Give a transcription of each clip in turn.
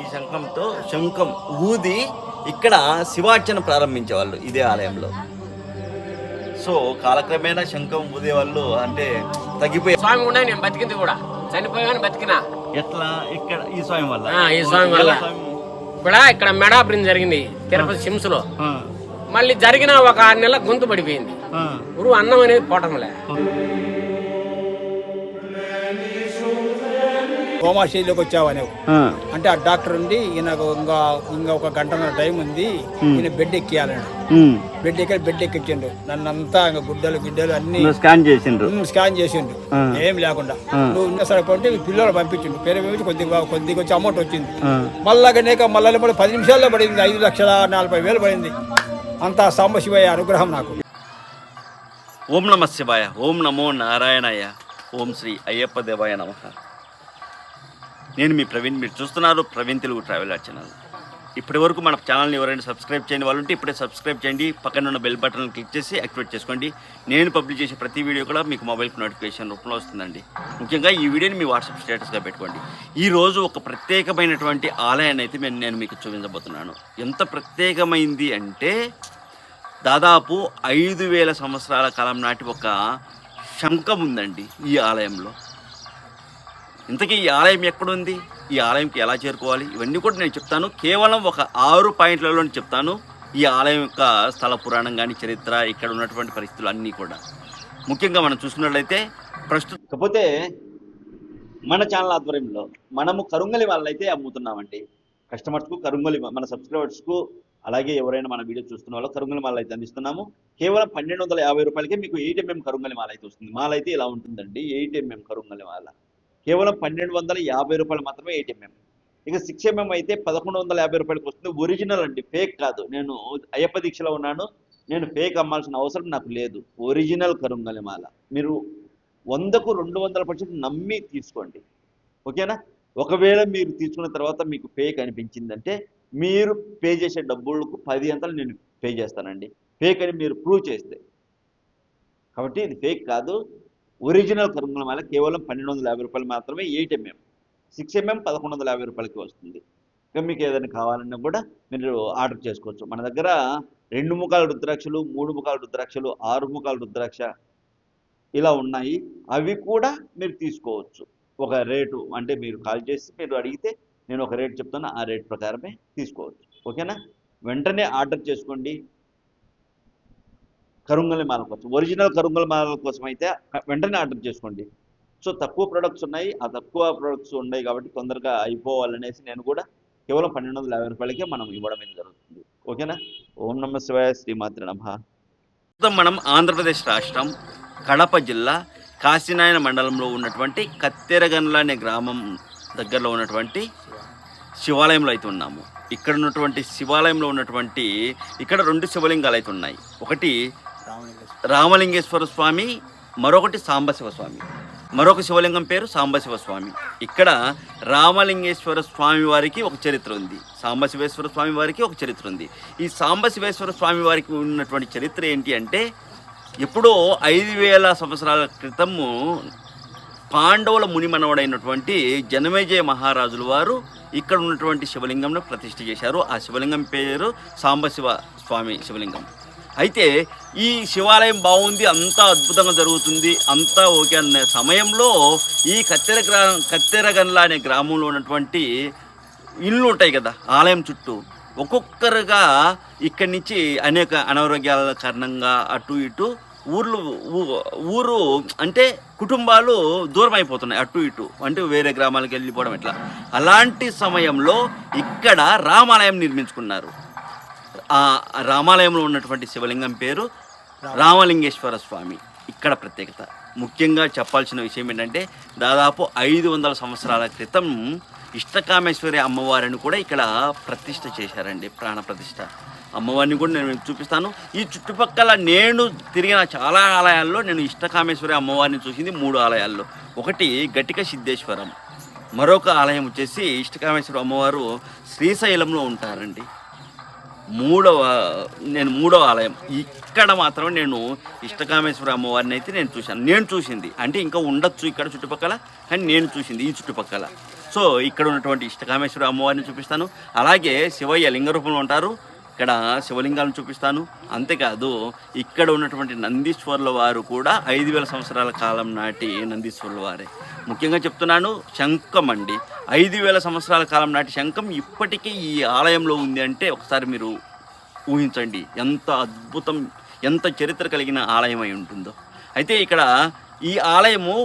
ఈ శంఖంతో శంఖం ఊది ఇక్కడ శివార్చన ప్రారంభించేవాళ్ళు ఇదే ఆలయంలో. సో కాలక్రమేణా శంఖం ఊదే వాళ్ళు అంటే తగ్గిపోయే స్వామి ఉన్నాయి నేను బతికింది కూడా. చనిపోయాను బతికినా. ఎట్లా? ఇక్కడ ఈ స్వామి వల్ల. ఈ స్వామి వల్ల. ఎలా స్వామి? కూడా ఇక్కడ మెడాబ్రిన్ జరిగింది తిరుపతి సిమ్స్లో మళ్ళీ జరిగిన ఒక ఆరు నెలల గొంతు పడిపోయింది. గురువు అన్నం అనేది పోవటంలే కోమాశైలిలోకి వచ్చావా నువ్వు ఆ, అంటే ఆ డాక్టర్ ఉండి ఈయనకు ఇంకా ఇంకా ఒక గంటన్నర టైం ఉంది. ఈయన బెడ్ ఎక్కియాలండి ఉమ్. బెడ్ ఎక్కి బెడ్ ఎక్కించిండు. నన్ను అంతా ఇంకా గుడ్డలు గిడ్డలు అన్ని స్కాన్ చేసిండ్రు. ఉమ్, స్కాన్ చేసిండు. ఏం లేకుండా. నువ్వు ఇంకా సరిపోతే పిల్లలు పంపించిండు. పేరు పంపించి కొద్దిగా కొద్దిగా వచ్చి అమౌంట్ వచ్చింది. మళ్ళా గనేక మళ్ళీ కూడా పది నిమిషాల్లో పడింది. ఐదు లక్షల నలభై వేలు పడింది. అంతా సాంబశివయ్య అనుగ్రహం నాకు. ఓం నమ శివాయ. ఓం నమో నారాయణయ్య ఓం శ్రీ అయ్యప్ప దేవాయ నమ. నేను మీ ప్రవీణ్ మీరు చూస్తున్నారు ప్రవీణ్ తెలుగు ట్రావెల్ ఛానల్. ఇప్పటి వరకు మన ఛానల్ని ఎవరైనా సబ్స్క్రైబ్ చేయని వాళ్ళు ఉంటే ఇప్పుడే సబ్స్క్రైబ్ చేయండి పక్కన ఉన్న బెల్ బటన్ క్లిక్ చేసి యాక్టివేట్ చేసుకోండి. నేను పబ్లిష్ చేసే ప్రతి వీడియో కూడా మీకు మొబైల్కి నోటిఫికేషన్ రూపంలో వస్తుందండి. ముఖ్యంగా ఈ వీడియోని మీ వాట్సాప్ స్టేటస్గా పెట్టుకోండి. ఈ రోజు ఒక ప్రత్యేకమైనటువంటి ఆలయాన్ని అయితే నేను నేను మీకు చూపించబోతున్నాను. ఎంత ప్రత్యేకమైంది అంటే దాదాపు ఐదు వేల సంవత్సరాల కాలం నాటి ఒక శంఖం ఉందండి ఈ ఆలయంలో. ఇంతకీ ఈ ఆలయం ఎక్కడుంది? ఈ ఆలయంకి ఎలా చేరుకోవాలి? ఇవన్నీ కూడా నేను చెప్తాను. కేవలం ఒక ఆరు పాయింట్లలో చెప్తాను. ఈ ఆలయం యొక్క స్థల పురాణం కానీ చరిత్ర ఇక్కడ ఉన్నటువంటి పరిస్థితులు అన్నీ కూడా. ముఖ్యంగా మనం చూసుకున్నట్లయితే ప్రస్తుతం కాకపోతే మన ఛానల్ ఆధ్వర్యంలో మనము కరుంగలి వాళ్ళైతే అమ్ముతున్నామండి. కస్టమర్స్కు కరుంగలి మన సబ్స్క్రైబర్స్కు అలాగే ఎవరైనా మన వీడియో చూస్తున్న వాళ్ళు కరుంగలి మాల అయితే అందిస్తున్నాము. కేవలం పన్నెండు వందల యాభై రూపాయలకే మీకు ఎయిట్ ఎంఎం కరుంగలి మాల అయితే వస్తుంది. మాల అయితే ఇలా ఉంటుందండి? ఎయిట్ ఎంఎం కరుంగలి మాల. కేవలం పన్నెండు వందల యాభై రూపాయలు మాత్రమే ఎయిట్ ఎంఎం ఇక సిక్స్ ఎంఎం అయితే పదకొండు వందల యాభై రూపాయలకు వస్తుంది ఒరిజినల్ అండి ఫేక్ కాదు. నేను అయ్యప్ప దీక్షలో ఉన్నాను. నేను ఫేక్ అమ్మాల్సిన అవసరం నాకు లేదు. ఒరిజినల్ కరుంగలిమాల. మీరు వందకు రెండు వందల పర్సెంట్ నమ్మి తీసుకోండి. ఓకేనా? ఒకవేళ మీరు తీసుకున్న తర్వాత మీకు ఫేక్ అనిపించిందంటే మీరు పే చేసే డబ్బులకు పది అంతలు నేను పే చేస్తానండి. ఫేక్ అని మీరు ప్రూవ్ చేస్తే. కాబట్టి ఇది ఫేక్ కాదు. ఒరిజినల్ కరుంగల మాల కేవలం పన్నెండు వందల యాభై రూపాయలు మాత్రమే ఎయిట్ ఎంఎం సిక్స్ ఎంఎం పదకొండు వందల యాభై రూపాయలకి వస్తుంది. మీకు ఏదైనా కావాలన్నా కూడా మీరు ఆర్డర్ చేసుకోవచ్చు. మన దగ్గర రెండు ముఖాల రుద్రాక్షలు మూడు ముఖాల రుద్రాక్షలు ఆరు ముఖాల రుద్రాక్ష ఇలా ఉన్నాయి. అవి కూడా మీరు తీసుకోవచ్చు. ఒక రేటు అంటే మీరు కాల్ చేసి మీరు అడిగితే నేను ఒక రేట్ చెప్తాను. ఆ రేట్ ప్రకారమే తీసుకోవచ్చు. ఓకేనా? వెంటనే ఆర్డర్ చేసుకోండి. కరుంగలి మాల కోసం ఒరిజినల్ కరుంగలి మాల కోసం అయితే వెంటనే ఆర్డర్ చేసుకోండి. సో తక్కువ ప్రొడక్ట్స్ ఉన్నాయి. ఆ తక్కువ ప్రొడక్ట్స్ ఉన్నాయి కాబట్టి తొందరగా అయిపోవాలనేసి నేను కూడా కేవలం పన్నెండు వందల యాభై రూపాయలకే మనం ఇవ్వడం అనేది జరుగుతుంది. ఓకేనా? ఓం నమ శివాయ శ్రీమాత్రి నమ. ప్రస్తుతం మనం ఆంధ్రప్రదేశ్ రాష్ట్రం కడప జిల్లా కాశీనాయన మండలంలో ఉన్నటువంటి కత్తెరగన్ల అనే గ్రామం దగ్గరలో ఉన్నటువంటి శివాలయంలో అయితే ఉన్నాము. ఇక్కడ ఉన్నటువంటి శివాలయంలో ఉన్నటువంటి ఇక్కడ రెండు శివలింగాలు అయితే ఉన్నాయి. ఒకటి రామలింగేశ్వర స్వామి మరొకటి సాంబశివ స్వామి మరొక శివలింగం పేరు సాంబశివ స్వామి ఇక్కడ రామలింగేశ్వర స్వామి వారికి ఒక చరిత్ర ఉంది. సాంబశివేశ్వర స్వామి వారికి ఒక చరిత్ర ఉంది. ఈ సాంబశివేశ్వర స్వామి వారికి ఉన్నటువంటి చరిత్ర ఏంటి అంటే ఎప్పుడో ఐదు వేల సంవత్సరాల క్రితము పాండవుల మునిమనవడైనటువంటి జనమేజయ మహారాజుల వారు ఇక్కడ ఉన్నటువంటి శివలింగంను ప్రతిష్ఠ చేశారు. ఆ శివలింగం పేరు సాంబశివ స్వామి శివలింగం. అయితే ఈ శివాలయం బాగుంది అంతా అద్భుతంగా జరుగుతుంది అంతా ఓకే అనే సమయంలో ఈ కత్తెర గ్రా కత్తెరగన్ల అనే గ్రామంలో ఉన్నటువంటి ఇళ్ళు ఉంటాయి కదా ఆలయం చుట్టూ. ఒక్కొక్కరుగా ఇక్కడి నుంచి అనేక అనారోగ్యాల కారణంగా అటు ఇటు ఊర్లు ఊరు అంటే కుటుంబాలు దూరం అయిపోతున్నాయి అటు ఇటు. అంటే వేరే గ్రామాలకు వెళ్ళిపోవడం ఇట్లా అలాంటి సమయంలో ఇక్కడ రామాలయం నిర్మించుకున్నారు. ఆ రామాలయంలో ఉన్నటువంటి శివలింగం పేరు రామలింగేశ్వర స్వామి. ఇక్కడ ప్రత్యేకత. ముఖ్యంగా చెప్పాల్సిన విషయం ఏంటంటే దాదాపు ఐదు వందల సంవత్సరాల క్రితం ఇష్టకామేశ్వరి అమ్మవారిని కూడా ఇక్కడ ప్రతిష్ఠ చేశారండి ప్రాణ ప్రతిష్ఠ. అమ్మవారిని కూడా నేను చూపిస్తాను. ఈ చుట్టుపక్కల నేను తిరిగిన చాలా ఆలయాల్లో నేను ఇష్టకామేశ్వరి అమ్మవారిని చూసింది మూడు ఆలయాల్లో. ఒకటి గట్టిక సిద్ధేశ్వరం. మరొక ఆలయం వచ్చేసి ఇష్టకామేశ్వర అమ్మవారు శ్రీశైలంలో ఉంటారండి. మూడవ నేను మూడవ ఆలయం. ఇక్కడ మాత్రం నేను ఇష్టకామేశ్వర అమ్మవారిని అయితే నేను చూశాను. నేను చూసింది. అంటే ఇంకా ఉండొచ్చు ఇక్కడ చుట్టుపక్కల కానీ నేను చూసింది ఈ చుట్టుపక్కల. సో ఇక్కడ ఉన్నటువంటి ఇష్టకామేశ్వర అమ్మవారిని చూపిస్తాను. అలాగే శివయ్య లింగ రూపంలో ఉంటారు. ఇక్కడ శివలింగాలను చూపిస్తాను. అంతేకాదు ఇక్కడ ఉన్నటువంటి నందీశ్వరుల వారు కూడా ఐదు వేల సంవత్సరాల కాలం నాటి నందీశ్వరుల వారే. ముఖ్యంగా చెప్తున్నాను శంఖం అండి. ఐదు వేల సంవత్సరాల కాలం నాటి శంఖం ఇప్పటికీ ఈ ఆలయంలో ఉంది అంటే ఒకసారి మీరు ఊహించండి ఎంత అద్భుతం ఎంత చరిత్ర కలిగిన ఆలయం అయి ఉంటుందో. అయితే ఇక్కడ ఈ ఆలయము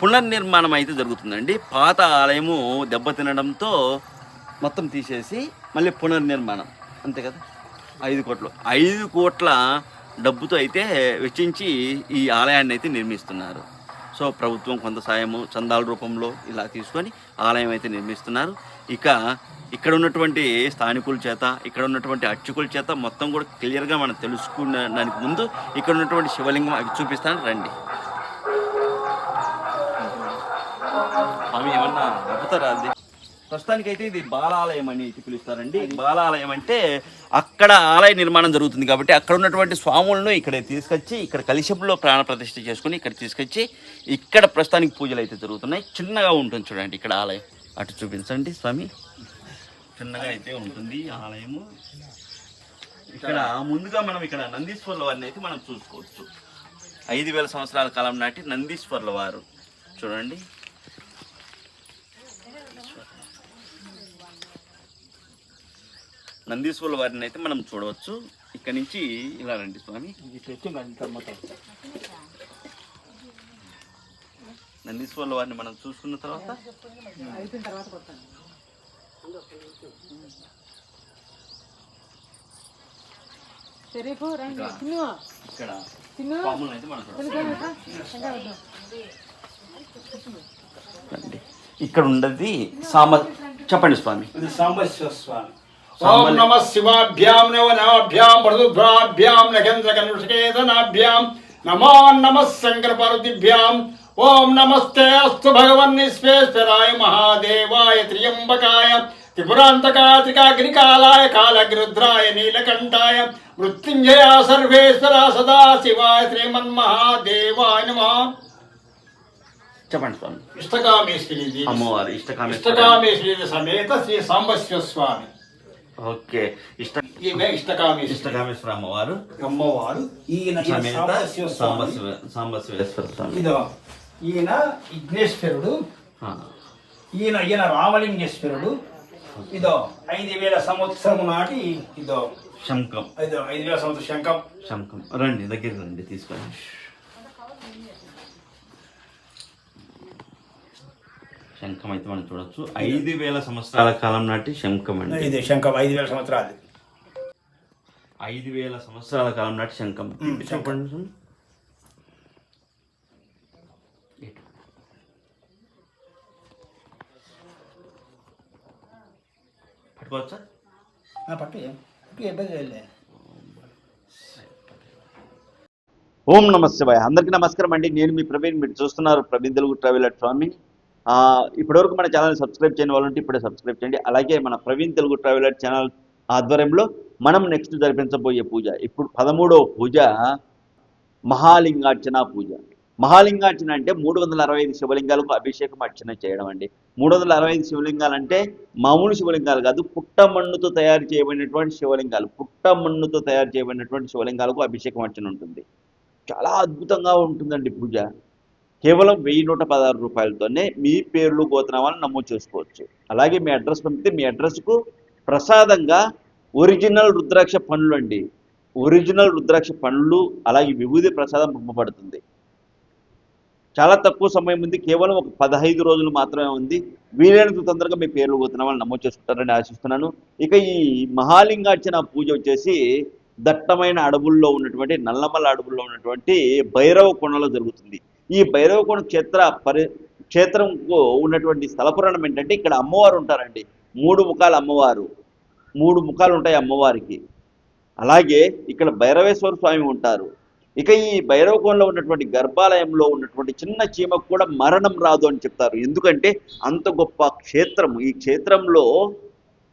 పునర్నిర్మాణం అయితే జరుగుతుందండి. పాత ఆలయము దెబ్బతినడంతో మొత్తం తీసేసి మళ్ళీ పునర్నిర్మాణం. అంతే కదా? ఐదు కోట్లు. ఐదు కోట్ల డబ్బుతో అయితే వెచ్చించి ఈ ఆలయాన్ని అయితే నిర్మిస్తున్నారు. సో ప్రభుత్వం కొంత సాయము చందాల రూపంలో ఇలా తీసుకొని ఆలయం అయితే నిర్మిస్తున్నారు. ఇక ఇక్కడ ఉన్నటువంటి స్థానికుల చేత ఇక్కడ ఉన్నటువంటి అర్చకుల చేత మొత్తం కూడా క్లియర్గా మనం తెలుసుకునడానికి ముందు ఇక్కడ ఉన్నటువంటి శివలింగం అవి చూపిస్తాను రండి. స్వామి ఏమన్నా చెప్తారా అది ప్రస్తుతానికైతే ఇది బాలాలయం అని పిలుస్తారండి. బాలాలయం అంటే అక్కడ ఆలయ నిర్మాణం జరుగుతుంది కాబట్టి అక్కడ ఉన్నటువంటి స్వాములను ఇక్కడ తీసుకొచ్చి ఇక్కడ కలిశపులో ప్రాణ ప్రతిష్ఠ చేసుకుని ఇక్కడ తీసుకొచ్చి ఇక్కడ ప్రస్తుతానికి పూజలు అయితే జరుగుతున్నాయి. చిన్నగా ఉంటుంది చూడండి ఇక్కడ ఆలయం. అటు చూపించండి స్వామి. చిన్నగా అయితే ఉంటుంది ఆలయము. ఇక్కడ ముందుగా మనం ఇక్కడ నందీశ్వర్ల వారిని అయితే మనం చూసుకోవచ్చు. ఐదు వేల సంవత్సరాల కాలం నాటి నందీశ్వర్ల వారు. చూడండి. నందీశ్వర్ల వారిని అయితే మనం చూడవచ్చు. ఇక్కడ నుంచి ఇలా రండి స్వామి. నందీశ్వర్ల వారిని మనం చూసుకున్న తర్వాత? ఇక్కడ తిను పాములను అయితే మనం. ఇక్కడ ఉన్నది సామ చెప్పండి స్వామి. ఇది సాంబశివ స్వామి ఓం నమ శివాభ్యాం నవనాభ్యాం మృదుభ్రాభ్యాం నగేంద్ర కనుషకేతనాభ్యాం నమో నమ శంకర పార్వతిభ్యాం ఓం నమస్తే అస్తు భగవన్ విశ్వేశ్వరాయ మహాదేవాయ త్రియంబకాయ త్రిపురాంతకాత్రికాగ్నికాలాయ కాలగ్రుద్రాయ నీలకంఠాయ మృత్యుంజయ సర్వేశ్వర సదా శివాయ శ్రీమన్మహాదేవాయ నమ చెప్పండి స్వామి ఇష్టకామేశ్వరి. అమ్మవారు ఇష్టకామేశ్వరి సమేత శ్రీ సాంబశివ స్వామి ఓకే. ఇష్ట ఈమె ఇష్టకామేశ్వరి. ఇష్టకామేశ్వర అమ్మవారు అమ్మవారు. ఈయన సమేత సాంబశివ స్వామి. సాంబశివ సాంబశివేశ్వర స్వామి. ఇదో ఈయన విఘ్నేశ్వరుడు ఈయన ఈయన రామలింగేశ్వరుడు ఇదో ఐదు వేల సంవత్సరం నాటి ఇదో. శంఖం. ఐదు ఐదు వేల సంవత్సరం శంఖం. శంఖం. రండి దగ్గరికి రండి తీసుకొని శంఖం అయితే మనం చూడొచ్చు. ఐదు వేల సంవత్సరాల కాలం నాటి శంఖం అండి. ఇది శంఖం ఐదు వేల సంవత్సరాలు. ఐదు వేల సంవత్సరాల కాలం నాటి శంఖం. చెప్పండి. పట్టుకోవచ్చా? పట్టు పట్టు ఇబ్బంది ఓం నమ శివాయ అందరికీ నమస్కారం అండి. నేను మీ ప్రవీణ్. మీరు చూస్తున్నారు ప్రవీణ్ తెలుగు ట్రావెల్ అట్ స్వామి ఆ, ఇప్పటివరకు మన ఛానల్ సబ్స్క్రైబ్ చేయని వాళ్ళు ఇప్పుడే సబ్స్క్రైబ్ చేయండి. అలాగే మన ప్రవీణ్ తెలుగు ట్రావెల్ ఛానల్ ఆధ్వర్యంలో మనం నెక్స్ట్ జరిపించబోయే పూజ. ఇప్పుడు పదమూడవ పూజ మహాలింగార్చన పూజ. మహాలింగార్చన అంటే మూడు వందల అరవై ఐదు శివలింగాలకు అభిషేకం అర్చన చేయడం అండి. మూడు వందల అరవై ఐదు శివలింగాలు అంటే మామూలు శివలింగాలు కాదు పుట్టమన్నుతో తయారు చేయబడినటువంటి శివలింగాలు. పుట్టమన్నుతో తయారు చేయబడినటువంటి శివలింగాలకు అభిషేకం అర్చన ఉంటుంది. చాలా అద్భుతంగా ఉంటుందండి పూజ. కేవలం వెయ్యి నూట పదహారు రూపాయలతోనే మీ పేర్లు గోతనామాలను నమోదు చేసుకోవచ్చు. అలాగే మీ అడ్రస్ పంపితే మీ అడ్రస్కు ప్రసాదంగా ఒరిజినల్ రుద్రాక్ష పండ్లు అండి. ఒరిజినల్ రుద్రాక్ష పండ్లు అలాగే విభూది ప్రసాదం పంపబడుతుంది. చాలా తక్కువ సమయం ఉంది కేవలం ఒక పదహైదు రోజులు మాత్రమే ఉంది. వీలైనంత తొందరగా మీ పేర్లు గోత్రనామాలను నమోదు చేసుకుంటారని ఆశిస్తున్నాను. ఇక ఈ మహాలింగార్చన పూజ వచ్చేసి దట్టమైన అడవుల్లో ఉన్నటువంటి నల్లమల్ల అడవుల్లో ఉన్నటువంటి భైరవ కొండలో జరుగుతుంది. ఈ భైరవకోణ క్షేత్ర పరి క్షేత్రంకు ఉన్నటువంటి స్థలపురాణం ఏంటంటే ఇక్కడ అమ్మవారు ఉంటారండి. మూడు ముఖాలు అమ్మవారు. మూడు ముఖాలు ఉంటాయి అమ్మవారికి. అలాగే ఇక్కడ భైరవేశ్వర స్వామి ఉంటారు. ఇక ఈ భైరవకోణంలో ఉన్నటువంటి గర్భాలయంలో ఉన్నటువంటి చిన్న చీమకు కూడా మరణం రాదు అని చెప్తారు. ఎందుకంటే అంత గొప్ప క్షేత్రం. ఈ క్షేత్రంలో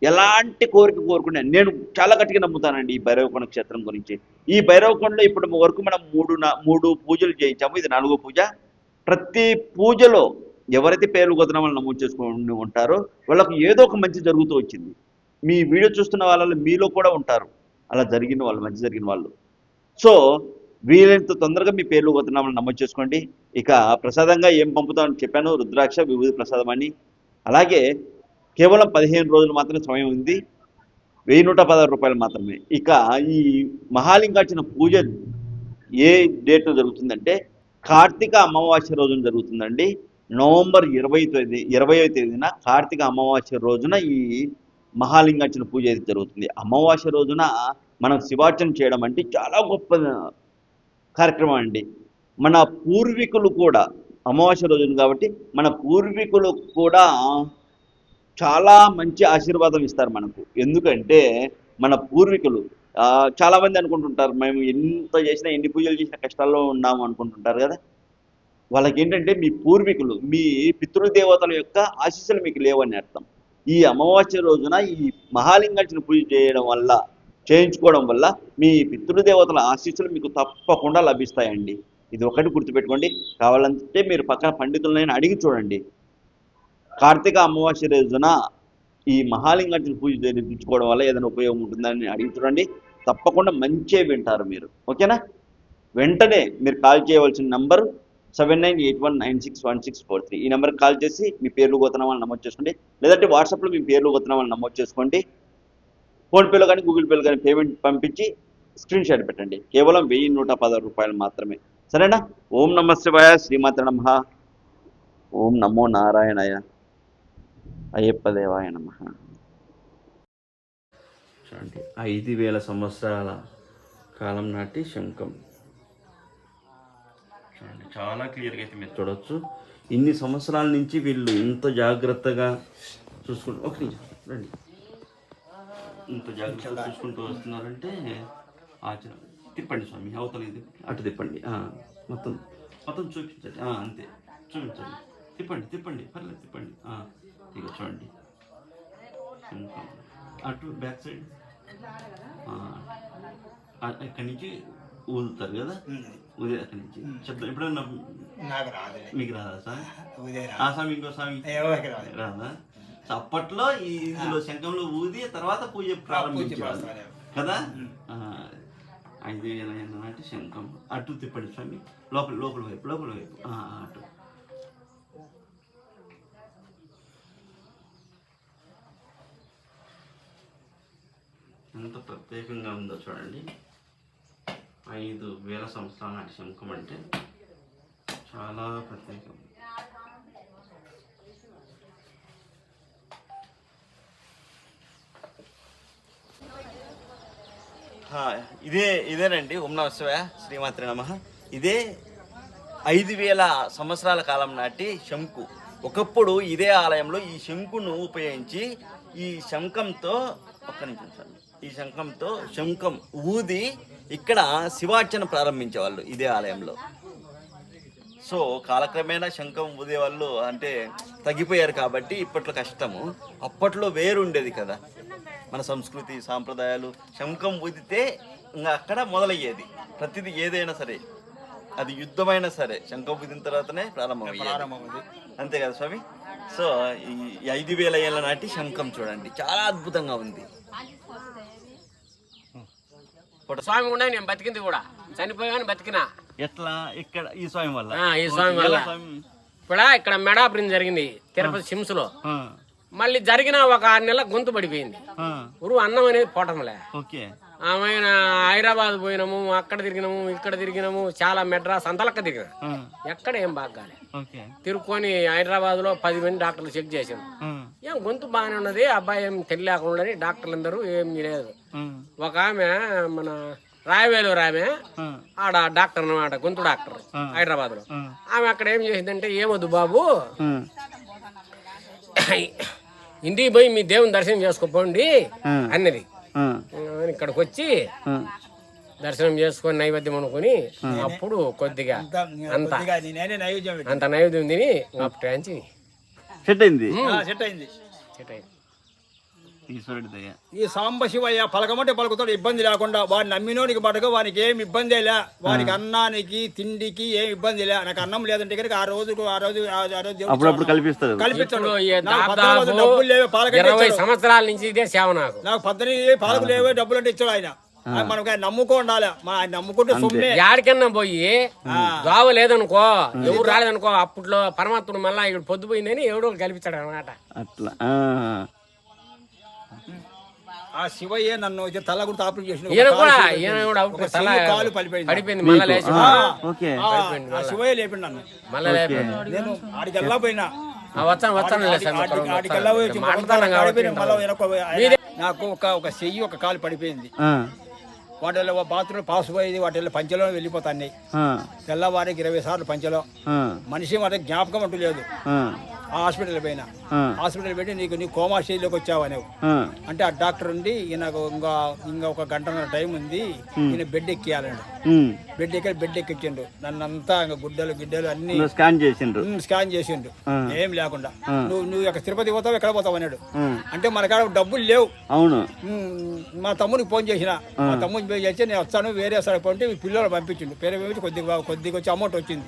ఎలాంటి కోరిక కోరుకునే నేను చాలా గట్టిగా నమ్ముతానండి ఈ భైరవకోణ క్షేత్రం గురించి. ఈ భైరవకొండలో ఇప్పుడు వరకు మనం మూడు మూడు పూజలు చేయించాము. ఇది నాలుగో పూజ. ప్రతి పూజలో ఎవరైతే పేర్లు గోత్రనామాలు నమోదు చేసుకుని ఉంటారో వాళ్ళకు ఏదో ఒక మంచి జరుగుతూ వచ్చింది. మీ వీడియో చూస్తున్న వాళ్ళలో మీలో కూడా ఉంటారు. అలా జరిగిన వాళ్ళు మంచి జరిగిన వాళ్ళు. సో వీలైనంత తొందరగా మీ పేర్లు గోత్రనామాలు నమోదు చేసుకోండి. ఇక ప్రసాదంగా ఏం పంపుతామని చెప్పాను. రుద్రాక్ష విభూతి ప్రసాదం అని. అలాగే కేవలం పదిహేను రోజులు మాత్రమే సమయం ఉంది. వెయ్యి నూట పదహారు రూపాయలు మాత్రమే. ఇక ఈ మహాలింగార్చన పూజ ఏ డేట్లో జరుగుతుందంటే కార్తీక అమావాస్య రోజున జరుగుతుందండి. నవంబర్ ఇరవై తేదీ ఇరవై తేదీన కార్తీక అమావాస్య రోజున ఈ మహాలింగార్చన పూజ అయితే జరుగుతుంది. అమావాస్య రోజున మనం శివార్చన చేయడం అంటే చాలా గొప్ప కార్యక్రమం అండి. మన పూర్వీకులు కూడా అమావాస్య రోజున కాబట్టి మన పూర్వీకులు కూడా చాలా మంచి ఆశీర్వాదం ఇస్తారు మనకు. ఎందుకంటే మన పూర్వీకులు చాలామంది అనుకుంటుంటారు మేము ఎంత చేసినా ఎన్ని పూజలు చేసినా కష్టాల్లో ఉన్నాము అనుకుంటుంటారు కదా. వాళ్ళకి ఏంటంటే మీ పూర్వీకులు మీ పితృదేవతల యొక్క ఆశీస్సులు మీకు లేవని అర్థం. ఈ అమావాస్య రోజున ఈ మహాలింగార్చన పూజ చేయడం వల్ల చేయించుకోవడం వల్ల మీ పితృదేవతల ఆశీస్సులు మీకు తప్పకుండా లభిస్తాయండి. ఇది ఒకటి గుర్తుపెట్టుకోండి. కావాలంటే మీరు పక్కన పండితులనైనా అడిగి చూడండి. కార్తీక అమావాస్య రోజున ఈ మహాలింగార్జున పూజ జరిపించుకోవడం వల్ల ఏదైనా ఉపయోగం ఉంటుందని అడిగి చూడండి. తప్పకుండా మంచిగా వింటారు మీరు. ఓకేనా? వెంటనే మీరు కాల్ చేయవలసిన number seven nine eight one nine six one six four three. ఈ నెంబర్కి కాల్ చేసి మీ పేర్లు గోతనామాలు నమోదు చేసుకోండి. లేదంటే వాట్సాప్లో మీ పేర్లు గోతనామాలు నమోదు చేసుకోండి. ఫోన్పేలో కానీ గూగుల్ పేలో కానీ పేమెంట్ పంపించి స్క్రీన్ షాట్ పెట్టండి. కేవలం వెయ్యి నూట పదహారు రూపాయలు మాత్రమే. సరేనా? ఓం నమ శివాయ. శ్రీమాత నమ. ఓం నమో నారాయణయ. అయ్యప్ప దేవాయ నమ. చూడండి ఐదు వేల సంవత్సరాల కాలం నాటి శంఖం. చూడండి చాలా క్లియర్గా అయితే మీరు చూడవచ్చు ఇన్ని సంవత్సరాల నుంచి వీళ్ళు ఇంత జాగ్రత్తగా చూసుకుంటూ ఒక నిమిషం రండి. ఇంత జాగ్రత్తగా చూసుకుంటూ వస్తున్నారంటే ఆచరణ. తిప్పండి స్వామి అవతలేదు అటు తిప్పండి. మొత్తం మొత్తం చూపించండి. అంతే చూపించండి. తిప్పండి తిప్పండి పర్లేదు తిప్పండి. ఇక చూడండి. అటు బ్యాక్ సైడ్ ఇక్కడి నుంచి ఊదుతారు కదా? ఊదే అక్కడి నుంచి. శబ్దం ఎప్పుడన్నా మీకు రాదా సార్? ఉదయం ఆ స్వామి ఇంకో స్వామి రాదు? అప్పట్లో ఈ ఇందులో శంఖంలో ఊది తర్వాత పూజ ప్రారంభించేవాళ్ళు. కదా? ఐదు వేల నాటి శంఖం. అటు తిప్పండి స్వామి. లోపల లోపల వైపు లోపల వైపు. అటు. ఎంత ప్రత్యేకంగా ఉందో చూడండి. ఐదు వేల సంవత్సరాల నాటి శంఖం అంటే చాలా ప్రత్యేకం. ఇదే ఇదేనండి ఓం నమ శ్రీమాత్రి నమ. ఇదే ఐదు వేల సంవత్సరాల కాలం నాటి శంకు ఒకప్పుడు ఇదే ఆలయంలో ఈ శంకును ఉపయోగించి ఈ శంఖంతో ఒక్క నిమిషం ఈ శంఖంతో శంఖం ఊది ఇక్కడ శివార్చన ప్రారంభించేవాళ్ళు ఇదే ఆలయంలో. సో కాలక్రమేణా శంఖం ఊదే వాళ్ళు అంటే తగ్గిపోయారు కాబట్టి ఇప్పట్లో కష్టము. అప్పట్లో వేరుండేది కదా. మన సంస్కృతి సాంప్రదాయాలు శంఖం ఊదితే ఇంకా అక్కడ మొదలయ్యేది. ప్రతిదీ ఏదైనా సరే. అది యుద్ధమైనా సరే. శంఖం ఊదిన తర్వాతనే ప్రారంభమయ్యేది. ప్రారంభమైంది అంతే కదా స్వామి? సో ఈ ఐదు వేల ఏళ్ళ నాటి శంఖం చూడండి. చాలా అద్భుతంగా ఉంది. స్వామి కూడా నేను బతికింది కూడా. చనిపోయాను బతికినా. ఎట్లా? ఇక్కడ ఈ స్వామి వల్ల. ఆ, ఈ స్వామి వల్ల. ఇప్పుడు ఇక్కడ మెడాప్రిన్ జరిగింది తిరుపతి సిమ్స్లో మళ్ళీ జరిగిన ఒక ఆరు నెలల గొంతు పడిపోయింది. ఆ, ఉరువు అన్నం అనేది పోవటంలే ఓకే. ఆమె హైదరాబాద్ పోయినాము అక్కడ తిరిగినాము ఇక్కడ తిరిగినాము చాలా మెడ్రాస్ అంతలక్క తిరిగిన. ఎక్కడ ఏం బాగాలి. తిరుక్కొని హైదరాబాద్లో పది మంది డాక్టర్లు చెక్ ఆ, ఏం గొంతు బాగానే ఉన్నది అబ్బాయి ఏం తెలియకుండా డాక్టర్లు అందరూ ఏం లేదు ఒక ఆమె మన రాయవేలూరు ఆమె ఆ, ఆడ డాక్టర్ అన్నమాట గొంతు డాక్టర్ హైదరాబాద్లో ఆ. ఆమె అక్కడ ఏం చేసిందంటే ఏమొద్దు బాబు ఇంటికి పోయి మీ దేవుని దర్శనం చేసుకోపోండి అన్నది. ఇక్కడికి వచ్చి. దర్శనం చేసుకొని నైవేద్యం అనుకొని అప్పుడు కొద్దిగా అంత. అంత నైవేద్యం తిని అప్పుడు సెట్ అయింది? ఆ, సెట్ అయింది. సెట్ అయింది. ఈశ్వరుడి దయ. ఈ సాంబశివయ్య పలకమంటే పలుకుతాడు ఇబ్బంది లేకుండా. వాడిని నమ్మినోనికి పడక వానికి ఏం ఇబ్బంది లే. వానికి అన్నానికి తిండికి ఏం ఇబ్బంది లే. నాకు అన్నం లేదంటే కనుక ఆ రోజు ఆ రోజు ఆ అప్పుడప్పుడు పద్నాలుగు వందలు డబ్బులు లేవే. సంవత్సరాల నుంచి ఇదే సేవ నాకు. నాకు పద్దెనిమిది పాలకు లేవే డబ్బులు అంటే ఇచ్చాడు ఆయన. మనకు నమ్ముకో ఉండాలి. ఆయన నమ్ముకుంటే సొమ్మే. యాడికన్నా పోయి దోవ లేదనుకో ఎవరు రాలేదనుకో అప్పట్లో పరమాత్ముడు మళ్ళా ఇక్కడ పొద్దుపోయిందని ఎవడో కల్పించాడు అనమాట అట్లా. ఆ. శివయ్య నన్ను తల గుర్తు ఆపరేట్ చేసిన ఈయన కూడా ఈయన కూడా అవుట్ ఒక తల చెయ్యి కాలు పడిపోయింది. పడిపోయింది మళ్ళా లేచి ఆ, ఓకే. ఆ, ఆ శివయ్య లేపిండు నన్ను. నేను ఆడికి వెళ్ళా పోయినా. ఆ, వచ్చాను వచ్చాను నాకు ఒక ఒక చెయ్యి ఒక కాలు పడిపోయింది. ఆ, వాటిలో బాత్రూమ్ పాస్ పోయేది వాటిలో పంచలో వెళ్ళిపోతాయి ఆ, తెల్లవారికి ఇరవై సార్లు పంచలో. మనిషి మాట జ్ఞాపకం అంటూ లేదు. హాస్పిటల్ పోయినా హాస్పిటల్ పెట్టి నీకు నీ కోమా స్టేజ్లోకి వచ్చావు అనేవు. అంటే ఆ డాక్టర్ ఉండి ఈయనకు ఇంకా ఇంకా ఒక గంటన్నర టైం ఉంది ఈయన బెడ్ ఎక్కియాలండి. బెడ్ ఎక్కి బెడ్ ఎక్కించిండు నన్ను అంతా ఇంకా గుడ్డలు గిడ్డలు అన్ని స్కాన్ చేసిండ్రు. ఉమ్, స్కాన్ చేసిండు. ఏం లేకుండా. నువ్వు నువ్వు ఇక్కడ తిరుపతి పోతావు ఎక్కడ పోతావు అన్నాడు. అంటే మన కాడ డబ్బులు లేవు. అవును. మా తమ్ముడికి ఫోన్ చేసిన. మా తమ్ముడికి ఫోన్ చేసి నేను వస్తాను వేరే సరే పోంటే పిల్లలు పంపించిండు. పేరు పంపించి కొద్దిగా కొద్దిగా వచ్చి అమౌంట్ వచ్చింది.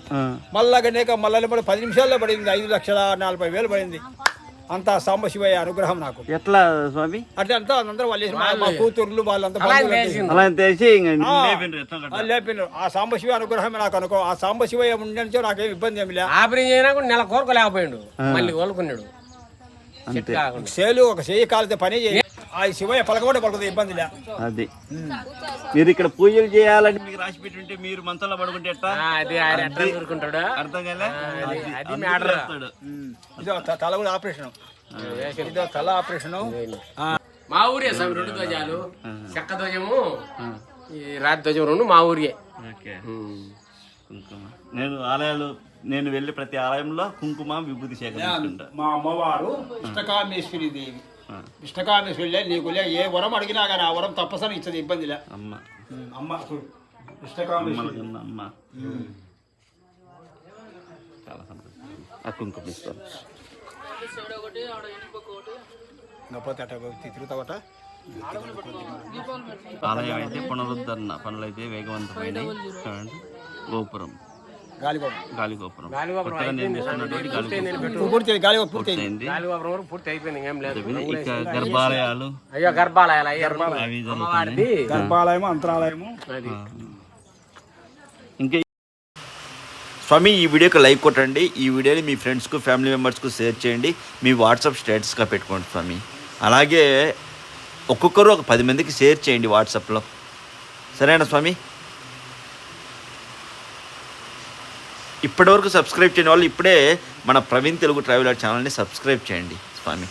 మళ్ళా కనుక మళ్ళీ పది నిమిషాల్లో పడింది ఐదు లక్షల నలభై వేలు పడింది. అంతా సాంబశివయ్య అనుగ్రహం నాకు. ఎట్లా స్వామి? అంటే అంతా అందరూ వాళ్ళు మా- కూతుర్లు వాళ్ళంతా లేపినారు ఆ సాంబశివ అనుగ్రహం నాకు అనుకో ఆ సాంబశివయ్య ఉండనిచో నాకేం ఇబ్బంది ఏమి లే. ఆపరేషన్ చేయనా కూడా నెల కోరుకోలేకపోయాడు. మళ్ళీ కోలుకున్నాడు. సేలు ఒక చెయ్యి కాలితే పని చేయి. ఆ శివయ్య పలకబడి పలుకుతుంది ఇబ్బంది లే. అది. మీరు ఇక్కడ పూజలు చేయాలని మీకు రాసి పెట్టుంటే మీరు మంచంలో పడుకుంటే ఎట్టా ఆ, అది ఆయన ఎట్లా ఊరుకుంటాడు. అర్థం కాలే? అది మ్యాటర్. ఇదో త- తల కూడా ఆపరేషన్. ఇదో తల ఆపరేషన్. మా ఊరే స్వామి రెండు ధ్వజాలు. చెక్క ధ్వజము ఈ రాతి ధ్వజం రెండు మా ఊరియే ఓకే. కుంకుమ. నేను ఆలయాలు నేను వెళ్ళి ప్రతి ఆలయంలో కుంకుమ విభూతి సేకరించుకుంటా మా అమ్మవారు ఇష్టకామేశ్వరి దేవి. ఆ. ఇష్టకామేశ్వరి లే నీకు లే ఏ వరం అడిగినా కానీ ఆ వరం తప్పసరి ఇచ్చది ఇబ్బంది లే. అమ్మ. అమ్మ చూడు అమ్మ చాలా సంతోషం. ఆ కుంకుమ ఇస్తాను. ఆలయం అయితే పునరుద్ధరణ. పనులు అయితే చూడండి. గాలి గోపురం. గాలిగోపురం. గాలిగోపురం. పూర్తి అయిపోయింది. ఏం లేదు. గర్భాలయాలు. అయ్యో గర్భాలయాలు గర్భాలయము అంతరాలయము. ఇంకా స్వామి ఈ వీడియోకి లైక్ కొట్టండి. ఈ వీడియోని మీ ఫ్రెండ్స్కు ఫ్యామిలీ మెంబర్స్కు షేర్ చేయండి. మీ వాట్సాప్ స్టేటస్గా పెట్టుకోండి స్వామి. అలాగే ఒక్కొక్కరు ఒక పది మందికి షేర్ చేయండి వాట్సాప్లో. సరేనా స్వామి? ఇప్పటివరకు సబ్స్క్రైబ్ చేయని వాళ్ళు ఇప్పుడే మన ప్రవీణ్ తెలుగు ట్రావెలర్ ఛానల్ని సబ్స్క్రైబ్ చేయండి స్వామి.